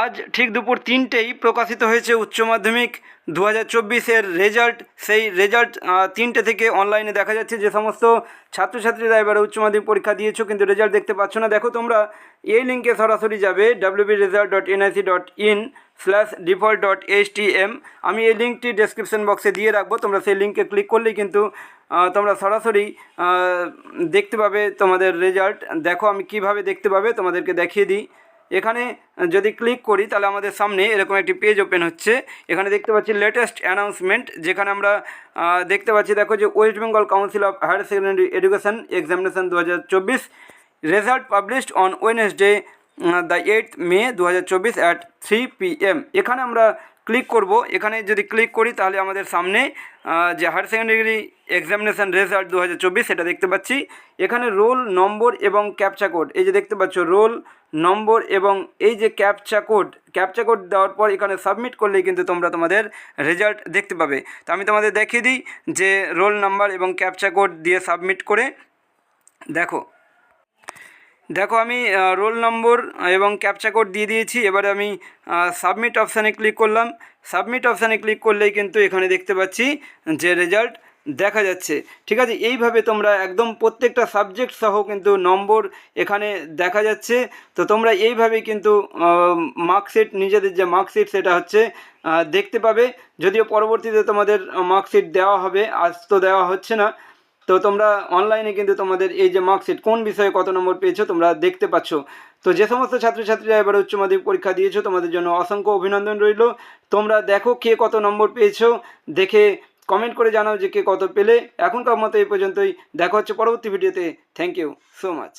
আজ ঠিক দুপুর তিনটেই প্রকাশিত হয়েছে উচ্চ মাধ্যমিক। দু হাজার চব্বিশের রেজাল্ট, সেই রেজাল্ট তিনটে থেকে অনলাইনে দেখা যাচ্ছে যে সমস্ত ছাত্রছাত্রীরা এবারে উচ্চ মাধ্যমিক পরীক্ষা দিয়েছ, কিন্তু রেজাল্ট দেখতে পাচ্ছ না। দেখো তোমরা এই লিঙ্কে সরাসরি যাবে WB result dot NIC dot in slash default dot H T M আমি এই লিঙ্কটি ডেসক্রিপশন বক্সে দিয়ে রাখব, তোমরা সেই লিঙ্কে ক্লিক করলেই কিন্তু তোমরা সরাসরি দেখতে পাবে তোমাদের রেজাল্ট। দেখো আমি কীভাবে দেখতে পাবে, তোমাদেরকে দেখিয়ে দিই। এখানে যদি ক্লিক করি, তাহলে আমাদের সামনে এরকম একটি পেজ ওপেন হচ্ছে। এখানে দেখতে পাচ্ছি লেটেস্ট অ্যানাউন্সমেন্ট যেখানে আমরা দেখতে পাচ্ছি, দেখো যে West Bengal council of higher secondary education examination দু হাজার চব্বিশ result published on Wednesday the eight May দু হাজার চব্বিশ অ্যাট থ্রি পি এম এখানে আমরা ক্লিক করব। এখানে যদি ক্লিক করি, তাহলে আমাদের সামনে যে হায়ার সেকেন্ডারি এক্সামিনেশান রেজাল্ট দু হাজার চব্বিশ, সেটা দেখতে পাচ্ছি। এখানে রোল নম্বর এবং ক্যাপচা কোড। এই যে দেখতে পাচ্ছ, রোল নম্বর এবং এই যে ক্যাপচা কোড ক্যাপচা কোড দেওয়ার পর এখানে সাবমিট করলেই কিন্তু তোমরা তোমাদের রেজাল্ট দেখতে পাবে। তো আমি তোমাদের দেখিয়ে দিই যে রোল নাম্বার এবং ক্যাপচা কোড দিয়ে সাবমিট করে। দেখো দেখো আমি রোল নম্বর এবং ক্যাপচা কোড দিয়ে দিয়েছি, এবারে আমি সাবমিট অপশানে ক্লিক করলাম। সাবমিট অপশানে ক্লিক করলেই কিন্তু এখানে দেখতে পাচ্ছি যে রেজাল্ট দেখা যাচ্ছে। ঠিক আছে, এইভাবে তোমরা একদম প্রত্যেকটা সাবজেক্ট সহ কিন্তু নম্বর এখানে দেখা যাচ্ছে। তো তোমরা এইভাবেই কিন্তু মার্কশিট, নিজেদের যে মার্কশিট সেটা হচ্ছে দেখতে পাবে। যদিও পরবর্তীতে তোমাদের মার্কশিট দেওয়া হবে, আজ তো দেওয়া হচ্ছে না। তো তোমরা অনলাইনে কিন্তু তোমাদের এই যে মার্কশিট কোন বিষয়ে কত নম্বর পেয়েছ তোমরা দেখতে পাচ্ছ। তো যে সমস্ত ছাত্রছাত্রীরা এবার উচ্চ মাধ্যমিক পরীক্ষা দিয়েছ, তোমাদের জন্য অসংখ্য অভিনন্দন রইল। তোমরা দেখো কে কত নম্বর পেয়েছ, দেখে কমেন্ট করে জানাও যে কে কত পেলে। এখনকার মতো এই পর্যন্তই। দেখা হচ্ছে পরবর্তী ভিডিওতে থ্যাংক ইউ সো মাচ